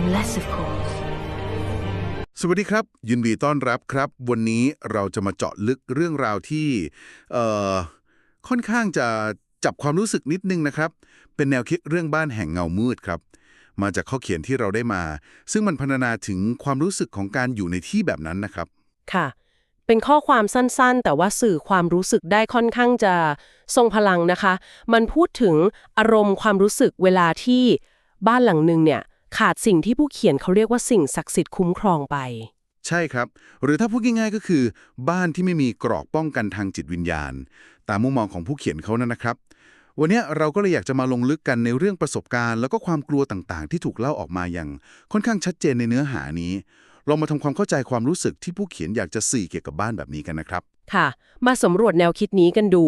Unless, of course. สวัสดีครับ ยินดีต้อนรับครับ วันนี้เราจะมาเจาะลึกเรื่องราวที่เอ่อค่อนข้างจะจับความรู้สึกนิดนึงนะครับ เป็นแนวคิดเรื่องบ้านแห่งเงามืดครับ มาจากข้อเขียนที่เราได้มา ซึ่งมันพรรณนาถึงความรู้สึกของการอยู่ในที่แบบนั้นนะครับ ค่ะ เป็นข้อความสั้นๆ แต่ว่าสื่อความรู้สึกได้ค่อนข้างจะทรงพลังนะคะ มันพูดถึงอารมณ์ความรู้สึกเวลาที่บ้านหลังหนึ่งเนี่ย ขาดสิ่งที่ผู้เขียนเขาเรียกว่าสิ่งศักดิ์สิทธิ์คุ้มครองไป ใช่ครับ หรือถ้าพูดง่ายๆก็คือ บ้านที่ไม่มีกรอบป้องกันทางจิตวิญญาณ ตามมุมมองของผู้เขียนเขานั่นนะครับ วันนี้เราก็เลยอยากจะมาลงลึกกันในเรื่องประสบการณ์ แล้วก็ความกลัวต่างๆ ที่ถูกเล่าออกมาอย่างค่อนข้างชัดเจนในเนื้อหานี้เรามาทำความเข้าใจความรู้สึกที่ผู้เขียนอยากจะสื่อเกี่ยวกับบ้านแบบนี้กันนะครับ ค่ะ มาสำรวจแนวคิดนี้กันดู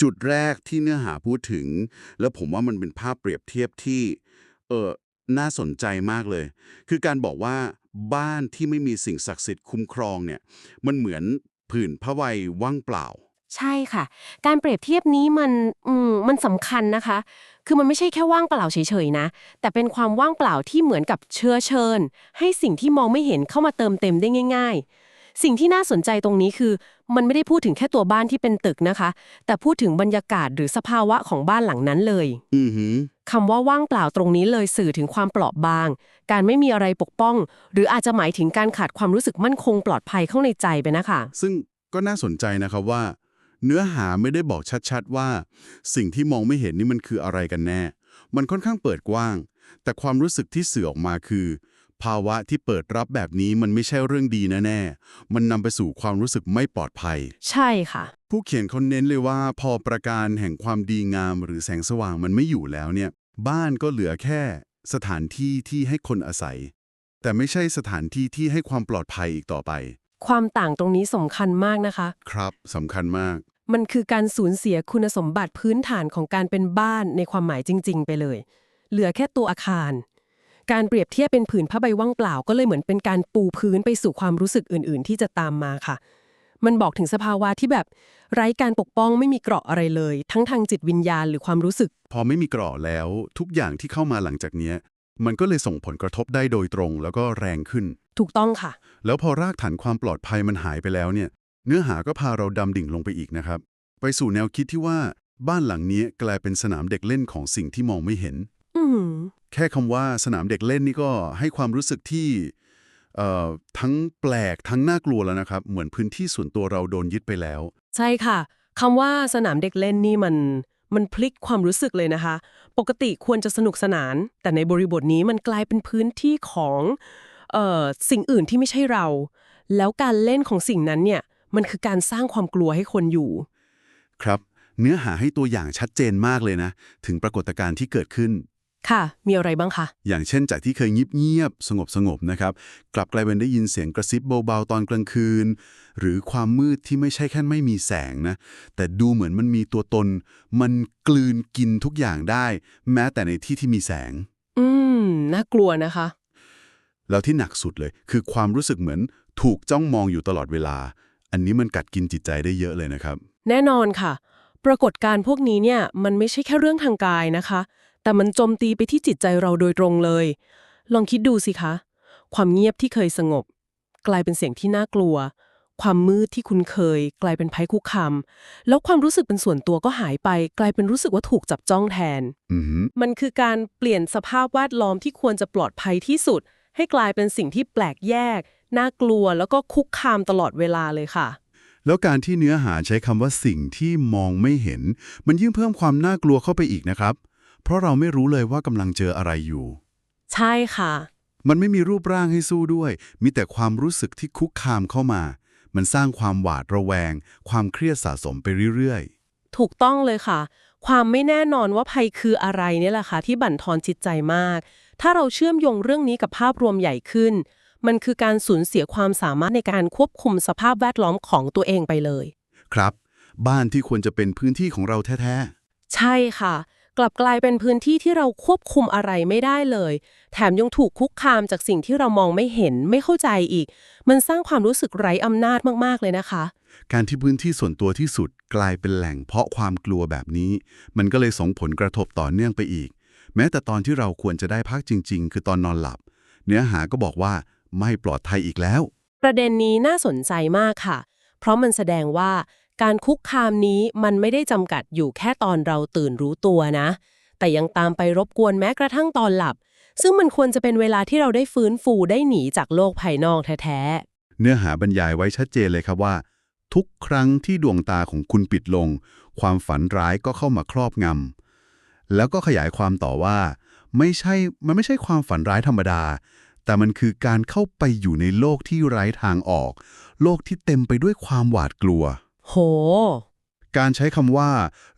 จุดแรกที่เนื้อหาพูดถึง แล้วผมว่ามันเป็นภาพเปรียบเทียบที่ เออ น่าสนใจมากเลย คือการบอกว่าบ้านที่ไม่มีสิ่งศักดิ์สิทธิ์คุ้มครองเนี่ย มันเหมือนผืนพระวัยว่างเปล่า ใช่ค่ะ การเปรียบเทียบนี้มันอืมมันสำคัญนะคะ คือมันไม่ใช่แค่ว่างเปล่าเฉยๆนะ แต่เป็นความว่างเปล่าที่เหมือนกับเชื้อเชิญ ให้สิ่งที่มองไม่เห็นเข้ามาเติมเต็มได้ง่าย ๆ สิ่งที่น่าสนใจตรงนี้คือ มันไม่ได้พูดถึงแค่ตัวบ้านที่เป็นตึกนะคะ แต่พูดถึงบรรยากาศหรือสภาวะของบ้านหลังนั้นเลยอือหือคำว่าว่างเปล่าตรงนี้เลยสื่อถึงความเปราะบาง การไม่มีอะไรปกป้อง หรืออาจจะหมายถึงการขาดความรู้สึกมั่นคงปลอดภัยเข้าในใจไปนะคะ ซึ่งก็น่าสนใจนะครับว่า เนื้อหาไม่ได้บอกชัดๆว่า สิ่งที่มองไม่เห็นนี่มันคืออะไรกันแน่ มันค่อนข้างเปิดกว้าง แต่ความรู้สึกที่สื่อออกมาคือ ภาวะที่เปิดรับแบบนี้มันไม่ใช่เรื่องดีแน่ๆมันนำไปสู่ความรู้สึกไม่ปลอดภัย ใช่ค่ะ ผู้เขียนเขาเน้นเลยว่า พอประการแห่งความดีงามหรือแสงสว่างมันไม่อยู่แล้วเนี่ย บ้านก็เหลือแค่ สถานที่ที่ให้คนอาศัย แต่ไม่ใช่สถานที่ที่ให้ความปลอดภัยอีกต่อไป ความต่างตรงนี้สำคัญมากนะคะ ครับสำคัญมาก มันคือการสูญเสียคุณสมบัติพื้นฐานของการเป็นบ้านในความหมายจริง ๆ ไปเลย เหลือแค่ตัวอาคาร การเปรียบเทียบเป็นผืนผ้าใบว่างเปล่าก็เลยเหมือนเป็นการปูพื้นไปสู่ความรู้สึกอื่น ๆ ที่จะตามมาค่ะ มันบอกถึงสภาวะที่แบบไร้การปกป้องไม่มีเกราะอะไรเลย ทั้งทางจิตวิญญาณหรือความรู้สึก พอไม่มีกรอบแล้ว ทุกอย่างที่เข้ามาหลังจากเนี้ยมันก็เลยส่งผลกระทบได้โดยตรง แล้วก็แรงขึ้น ถูกต้องค่ะ แล้วพอรากฐานความปลอดภัยมันหายไปแล้วเนี่ย เนื้อหาก็พาเราดำดิ่งลงไปอีกนะครับ ไปสู่แนวคิดที่ว่าบ้านหลังนี้กลายเป็นสนามเด็กเล่นของสิ่งที่มองไม่เห็นอืม แค่คำว่าสนามเด็กเล่นนี่ก็ให้ความรู้สึกที่เอ่อทั้งแปลกทั้งน่ากลัวแล้วนะครับ เหมือนพื้นที่ส่วนตัวเราโดนยึดไปแล้ว ใช่ค่ะคำว่าสนามเด็กเล่นนี่มันมันพลิกความรู้สึกเลยนะคะ ปกติควรจะสนุกสนาน แต่ในบริบทนี้มันกลายเป็นพื้นที่ของเอ่อสิ่งอื่นที่ไม่ใช่เรา แล้วการเล่นของสิ่งนั้นเนี่ยมันคือการสร้างความกลัวให้คนอยู่ ครับ เนื้อหาให้ตัวอย่างชัดเจนมากเลยนะ ถึงปรากฏการณ์ที่เกิดขึ้น ค่ะ มีอะไรบ้างคะ อย่างเช่นจากที่เคยเงียบๆสงบๆนะครับ กลับกลายเป็นได้ยินเสียงกระซิบเบาๆตอนกลางคืน หรือความมืดที่ไม่ใช่แค่ไม่มีแสงนะ แต่ดูเหมือนมันมีตัวตน มันกลืนกินทุกอย่างได้ แม้แต่ในที่ที่มีแสง อืม น่ากลัวนะคะ แล้วที่หนักสุดเลย คือความรู้สึกเหมือนถูกจ้องมองอยู่ตลอดเวลา อันนี้มันกัดกินจิตใจได้เยอะเลยนะครับ แน่นอนค่ะ ปรากฏการณ์พวกนี้เนี่ยมันไม่ใช่แค่เรื่องทางกายนะคะ แต่มันโจมตีไปที่จิตใจเราโดยตรงเลย ลองคิดดูสิคะ ความเงียบที่เคยสงบ กลายเป็นเสียงที่น่ากลัว ความมืดที่คุ้นเคย กลายเป็นภัยคุกคามแล้วความรู้สึกเป็นส่วนตัวก็หายไป กลายเป็นรู้สึกว่าถูกจับจ้องแทนอือหือมันคือการเปลี่ยนสภาพแวดล้อมที่ควรจะปลอดภัยที่สุด ให้กลายเป็นสิ่งที่แปลกแยกน่ากลัวแล้วก็คุกคามตลอดเวลาเลยค่ะ แล้วการที่เนื้อหาใช้คำว่าสิ่งที่มองไม่เห็น มันยิ่งเพิ่มความน่ากลัวเข้าไปอีกนะครับ เพราะเราไม่รู้เลยว่ากำลังเจออะไรอยู่ ใช่ค่ะ มันไม่มีรูปร่างให้สู้ด้วย มีแต่ความรู้สึกที่คุกคามเข้ามา มันสร้างความหวาดระแวง ความเครียดสะสมไปเรื่อยถูกต้องเลยค่ะ ความไม่แน่นอนว่าภัยคืออะไรเนี่ยแหละค่ะที่บั่นทอนจิตใจมาก ถ้าเราเชื่อมโยงเรื่องนี้กับภาพรวมใหญ่ขึ้น มันคือการสูญเสียความสามารถในการควบคุมสภาพแวดล้อมของตัวเองไปเลยๆครับ บ้านที่ควรจะเป็นพื้นที่ของเราแท้ใช่ค่ะ กลับกลายเป็นพื้นที่ที่เราควบคุมอะไรไม่ได้เลย แถมยังถูกคุกคามจากสิ่งที่เรามองไม่เห็นไม่เข้าใจอีก มันสร้างความรู้สึกไร้อำนาจมากๆเลยนะคะๆการที่พื้นที่ส่วนตัวที่สุดกลายเป็นแหล่งเพาะความกลัวแบบนี้ มันก็เลยส่งผลกระทบต่อเนื่องไปอีก แม้แต่ตอนที่เราควรจะได้พักจริง ๆ คือตอนนอนหลับ เนื้อหาก็บอกว่าไม่ปลอดภัยอีกแล้ว ประเด็นนี้น่าสนใจมากค่ะ เพราะมันแสดงว่า การคุกคามนี้มันไม่ได้จำกัดอยู่แค่ตอนเราตื่นรู้ตัวนะ แต่ยังตามไปรบกวนแม้กระทั่งตอนหลับ ซึ่งมันควรจะเป็นเวลาที่เราได้ฟื้นฟูได้หนีจากโลกภายนอกแท้เนื้อหาบรรยายไว้ชัดเจนเลยครับว่า ทุกครั้งที่ดวงตาของคุณปิดลง ความฝันร้ายก็เข้ามาครอบงำแล้วก็ขยายความต่อว่า ไม่ใช่มันไม่ใช่ความฝันร้ายธรรมดาแต่มันคือการเข้าไปอยู่ในโลกที่ไร้ทางออก โลกที่เต็มไปด้วยความหวาดกลัว โห การใช้คำว่า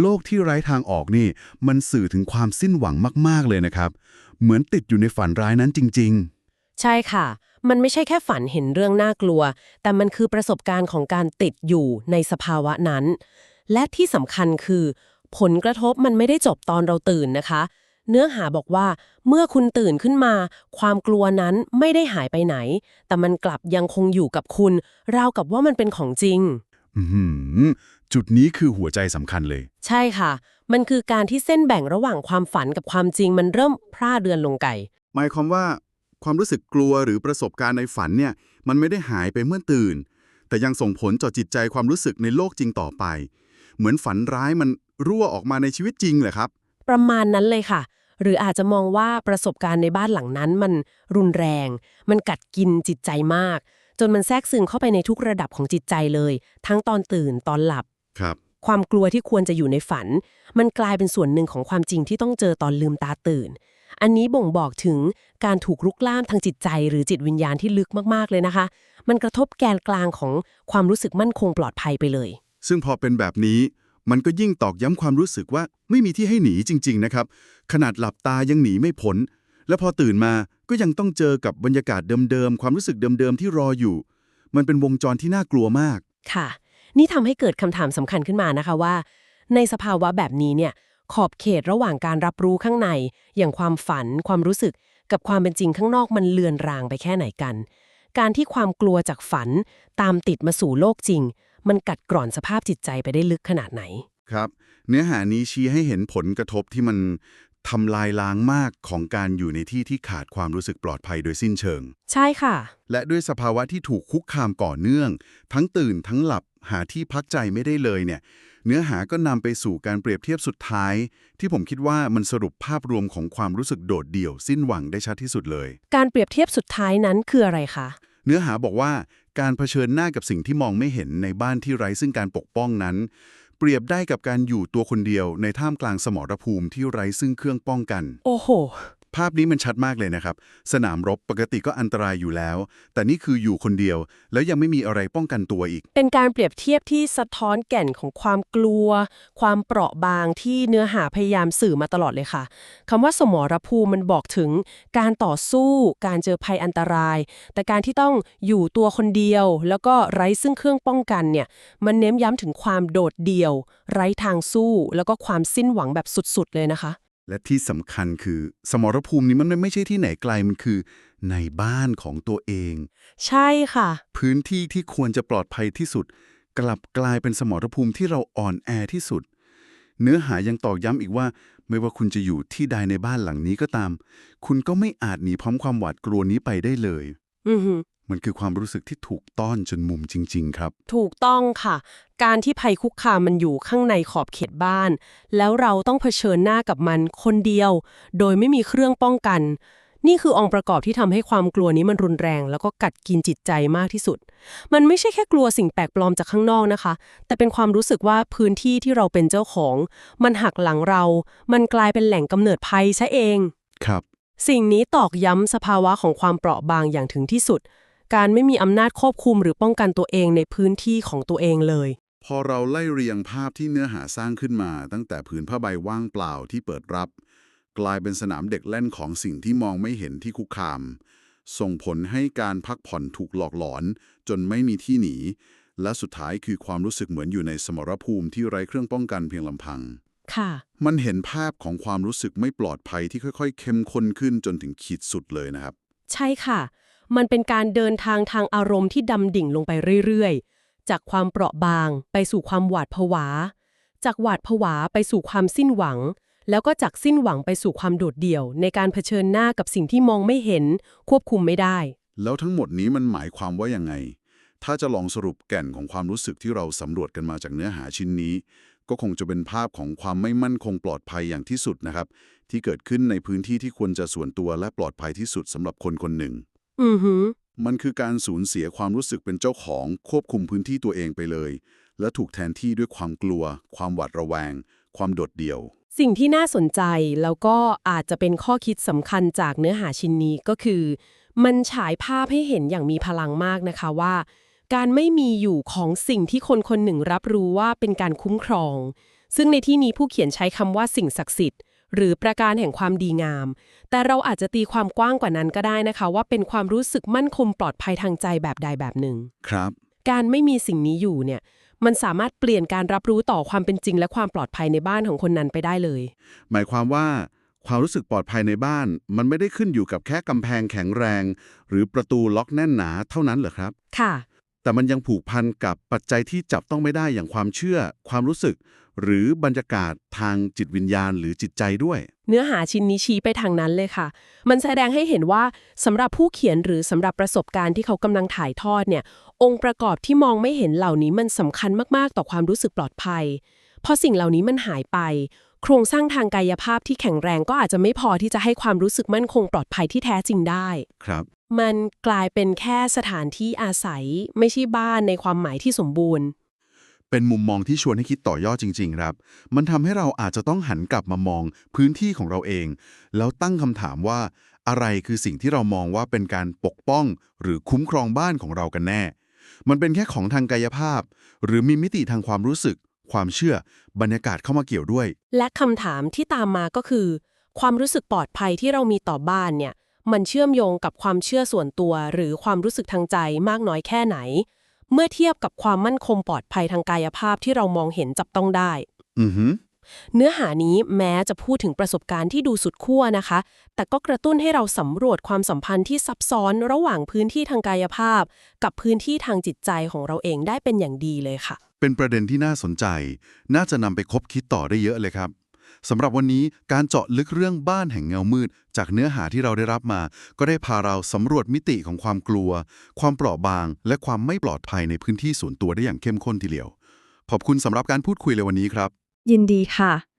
โลกที่ไร้ทางออกนี่ มันสื่อถึงความสิ้นหวังมาก ๆ เลยนะครับ เหมือนติดอยู่ในฝันร้ายนั้นจริง ใช่ค่ะ มันไม่ใช่แค่ฝันเห็นเรื่องน่ากลัว แต่มันคือประสบการณ์ของการติดอยู่ในสภาวะนั้น และที่สำคัญคือ ผลกระทบมันไม่ได้จบตอนเราตื่นนะคะ เนื้อหาบอกว่า เมื่อคุณตื่นขึ้นมา ความกลัวนั้นไม่ได้หายไปไหน แต่มันกลับยังคงอยู่กับคุณ ราวกับว่ามันเป็นของจริงๆอือหือ จุดนี้คือหัวใจสำคัญเลย ใช่ค่ะ มันคือการที่เส้นแบ่งระหว่างความฝันกับความจริงมันเริ่มพร่าเดือนลงไก่ หมายความว่าความรู้สึกกลัวหรือประสบการณ์ในฝันเนี่ย มันไม่ได้หายไปเมื่อตื่น แต่ยังส่งผลต่อจิตใจความรู้สึกในโลกจริงต่อไป เหมือนฝันร้ายมันรั่วออกมาในชีวิตจริงเหรอครับ ประมาณนั้นเลยค่ะ หรืออาจจะมองว่าประสบการณ์ในบ้านหลังนั้นมันรุนแรง มันกัดกินจิตใจมาก จนมันแทรกซึมเข้าไปในทุกระดับของจิตใจเลย ทั้งตอนตื่นตอนหลับ ครับ ความกลัวที่ควรจะอยู่ในฝัน มันกลายเป็นส่วนหนึ่งของความจริงที่ต้องเจอตอนลืมตาตื่น อันนี้บ่งบอกถึงการถูกรุกล่ามทางจิตใจ หรือจิตวิญญาณที่ลึกมากๆเลยนะคะ มันกระทบแกนกลางของความรู้สึกมั่นคงปลอดภัยไปเลย ซึ่งพอเป็นแบบนี้ มันก็ยิ่งตอกย้ำความรู้สึกว่าไม่มีที่ให้หนีจริง ๆ นะครับ ขนาดหลับตายังหนีไม่พ้น และพอตื่นมา ก็ยังต้องเจอกับบรรยากาศเดิมๆ ความรู้สึกเดิมๆ ที่รออยู่ มันเป็นวงจรที่น่ากลัวมาก ค่ะ นี่ทำให้เกิดคำถามสำคัญขึ้นมานะคะว่า ในสภาวะแบบนี้เนี่ย ขอบเขตระหว่างการรับรู้ข้างใน อย่างความฝัน ความรู้สึก กับความเป็นจริงข้างนอกมันเลือนรางไปแค่ไหนกัน การที่ความกลัวจากฝัน ตามติดมาสู่โลกจริง มันกัดกร่อนสภาพจิตใจไปได้ลึกขนาดไหน ครับ เนื้อหานี้ชี้ให้เห็นผลกระทบที่มัน ทำลายล้างมากของการอยู่ในที่ที่ขาดความรู้สึกปลอดภัยโดยสิ้นเชิง ใช่ค่ะ และด้วยสภาวะที่ถูกคุกคามก่อเนื่อง ทั้งตื่นทั้งหลับหาที่พักใจไม่ได้เลยเนี่ย เนื้อหาก็นำไปสู่การเปรียบเทียบสุดท้าย ที่ผมคิดว่ามันสรุปภาพรวมของความรู้สึกโดดเดี่ยวสิ้นหวังได้ชัดที่สุดเลย การเปรียบเทียบสุดท้ายนั้นคืออะไรคะเนื้อหาบอกว่าการเผชิญหน้ากับสิ่งที่มองไม่เห็นในบ้านที่ไร้ซึ่งการปกป้องนั้น เปรียบได้กับการอยู่ตัวคนเดียวในท่ามกลางสมรภูมิที่ไร้ซึ่งเครื่องป้องกัน โอ้โห ภาพนี้มันชัดมากเลยนะครับ สนามรบปกติก็อันตรายอยู่แล้ว แต่นี่คืออยู่คนเดียว แล้วยังไม่มีอะไรป้องกันตัวอีก เป็นการเปรียบเทียบที่สะท้อนแก่นของความกลัว ความเปราะบางที่เนื้อหาพยายามสื่อมาตลอดเลยค่ะคำว่าสมรภูมิมันบอกถึงการต่อสู้ การเจอภัยอันตราย แต่การที่ต้องอยู่ตัวคนเดียว แล้วก็ไร้ซึ่งเครื่องป้องกันเนี่ย มันเน้นย้ำถึงความโดดเดี่ยว ไร้ทางสู้ แล้วก็ความสิ้นหวังแบบสุดๆเลยนะคะ และที่สำคัญคือสมรภูมินี้มันไม่ใช่ที่ไหนไกลมันคือ ในบ้านของตัวเอง ใช่ค่ะ พื้นที่ที่ควรจะปลอดภัยที่สุด กลับกลายเป็นสมรภูมิที่เราอ่อนแอที่สุด เนื้อหายังตอกย้ำอีกว่า ไม่ว่าคุณจะอยู่ที่ใดในบ้านหลังนี้ก็ตาม คุณก็ไม่อาจหนีพร้อมความหวาดกลัวนี้ไปได้เลย อือหือ มันคือความรู้สึกที่ถูกต้อนจนมุมจริง ๆ ครับ ถูกต้องค่ะ การที่ภัยคุกคามมันอยู่ข้างในขอบเขตบ้าน แล้วเราต้องเผชิญหน้ากับมันคนเดียว โดยไม่มีเครื่องป้องกัน นี่คือองค์ประกอบที่ทำให้ความกลัวนี้มันรุนแรง แล้วก็กัดกินจิตใจมากที่สุด มันไม่ใช่แค่กลัวสิ่งแปลกปลอมจากข้างนอกนะคะ แต่เป็นความรู้สึกว่าพื้นที่ที่เราเป็นเจ้าของ มันหักหลังเรา มันกลายเป็นแหล่งกำเนิดภัยซะเอง ครับ สิ่งนี้ตอกย้ำสภาวะของความเปราะบางอย่างถึงที่สุด การไม่มีอำนาจควบคุมหรือป้องกันตัวเองในพื้นที่ของตัวเองเลย พอเราไล่เรียงภาพที่เนื้อหาสร้างขึ้นมา ตั้งแต่ผืนผ้าใบว่างเปล่าที่เปิดรับ กลายเป็นสนามเด็กเล่นของสิ่งที่มองไม่เห็นที่คุกคาม ส่งผลให้การพักผ่อนถูกหลอกหลอน จนไม่มีที่หนี และสุดท้ายคือความรู้สึกเหมือนอยู่ในสมรภูมิที่ไร้เครื่องป้องกันเพียงลำพังค่ะ มันเห็นภาพของความรู้สึกไม่ปลอดภัยที่ค่อย ๆ เข้มข้นขึ้นจนถึงขีดสุดเลยนะครับ ใช่ค่ะ มันเป็นการเดินทางทางอารมณ์ที่ดำดิ่งลงไปเรื่อยๆ จากความเปราะบางไปสู่ความหวาดผวา จากหวาดผวาไปสู่ความสิ้นหวัง แล้วก็จากสิ้นหวังไปสู่ความโดดเดี่ยว ในการเผชิญหน้ากับสิ่งที่มองไม่เห็น ควบคุมไม่ได้ แล้วทั้งหมดนี้มันหมายความว่ายังไง ถ้าจะลองสรุปแก่นของความรู้สึกที่เราสำรวจกันมาจากเนื้อหาชิ้นนี้ ก็คงจะเป็นภาพของความไม่มั่นคงปลอดภัยอย่างที่สุดนะครับ ที่เกิดขึ้นในพื้นที่ที่ควรจะส่วนตัวและปลอดภัยที่สุดสำหรับคนคนหนึ่ง อือหือ มันคือการสูญเสียความรู้สึกเป็นเจ้าของควบคุมพื้นที่ตัวเองไปเลย และถูกแทนที่ด้วยความกลัว ความหวาดระแวง ความโดดเดี่ยว สิ่งที่น่าสนใจแล้วก็อาจจะเป็นข้อคิดสำคัญจากเนื้อหาชิ้นนี้ก็คือ มันฉายภาพให้เห็นอย่างมีพลังมากนะคะว่า การไม่มีอยู่ของสิ่งที่คนคนหนึ่งรับรู้ว่าเป็นการคุ้มครอง ซึ่งในที่นี้ผู้เขียนใช้คำว่าสิ่งศักดิ์สิทธิ์ หรือประการแห่งความดีงาม แต่เราอาจจะตีความกว้างกว่านั้นก็ได้นะคะ ว่าเป็นความรู้สึกมั่นคงปลอดภัยทางใจแบบใดแบบหนึ่ง ครับ การไม่มีสิ่งนี้อยู่เนี่ย มันสามารถเปลี่ยนการรับรู้ต่อความเป็นจริง และความปลอดภัยในบ้านของคนนั้นไปได้เลย หมายความว่าความรู้สึกปลอดภัยในบ้าน มันไม่ได้ขึ้นอยู่กับแค่กำแพงแข็งแรง หรือประตูล็อกแน่นหนาเท่านั้นเหรอครับ ค่ะ แต่มันยังผูกพันกับปัจจัยที่จับต้องไม่ได้อย่างความเชื่อ ความรู้สึก หรือบรรยากาศทางจิตวิญญาณหรือจิตใจด้วย เนื้อหาชิ้นนี้ชี้ไปทางนั้นเลยค่ะ มันแสดงให้เห็นว่าสำหรับผู้เขียนหรือสำหรับประสบการณ์ที่เขากำลังถ่ายทอดเนี่ย องค์ประกอบที่มองไม่เห็นเหล่านี้มันสำคัญมากๆ ต่อความรู้สึกปลอดภัย พอสิ่งเหล่านี้มันหายไป โครงสร้างทางกายภาพที่แข็งแรงก็อาจจะไม่พอที่จะให้ความรู้สึกมั่นคงปลอดภัยที่แท้จริงได้ ครับ มันกลายเป็นแค่สถานที่อาศัยไม่ใช่บ้านในความหมายที่สมบูรณ์ เป็นมุมมองที่ชวนให้คิดต่อยอดจริง ๆ ครับ มันทำให้เราอาจจะต้องหันกลับมามองพื้นที่ของเราเอง แล้วตั้งคำถามว่า อะไรคือสิ่งที่เรามองว่าเป็นการปกป้องหรือคุ้มครองบ้านของเรากันแน่ มันเป็นแค่ของทางกายภาพ หรือมีมิติทางความรู้สึก ความเชื่อบรรยากาศเข้ามาเกี่ยวด้วย และคำถามที่ตามมาก็คือ ความรู้สึกปลอดภัยที่เรามีต่อบ้านเนี่ย มันเชื่อมโยงกับความเชื่อส่วนตัว หรือความรู้สึกทางใจมากน้อยแค่ไหน เมื่อเทียบกับความมั่นคงปลอดภัยทางกายภาพที่เรามองเห็นจับต้องได้อือหือเนื้อหานี้แม้จะพูดถึงประสบการณ์ที่ดูสุดขั้วนะคะ แต่ก็กระตุ้นให้เราสำรวจความสัมพันธ์ที่ซับซ้อนระหว่างพื้นที่ทางกายภาพ กับพื้นที่ทางจิตใจของเราเองได้เป็นอย่างดีเลยค่ะ เป็นประเด็นที่น่าสนใจ น่าจะนำไปคบคิดต่อได้เยอะเลยครับ สำหรับวันนี้การเจาะลึกเรื่องบ้านแห่งเงามืด จากเนื้อหาที่เราได้รับมา ก็ได้พาเราสำรวจมิติของความกลัว ความเปราะบาง และความไม่ปลอดภัยในพื้นที่ส่วนตัวได้อย่างเข้มข้นทีเดียว ขอบคุณสำหรับการพูดคุยในวันนี้ครับ ยินดีค่ะ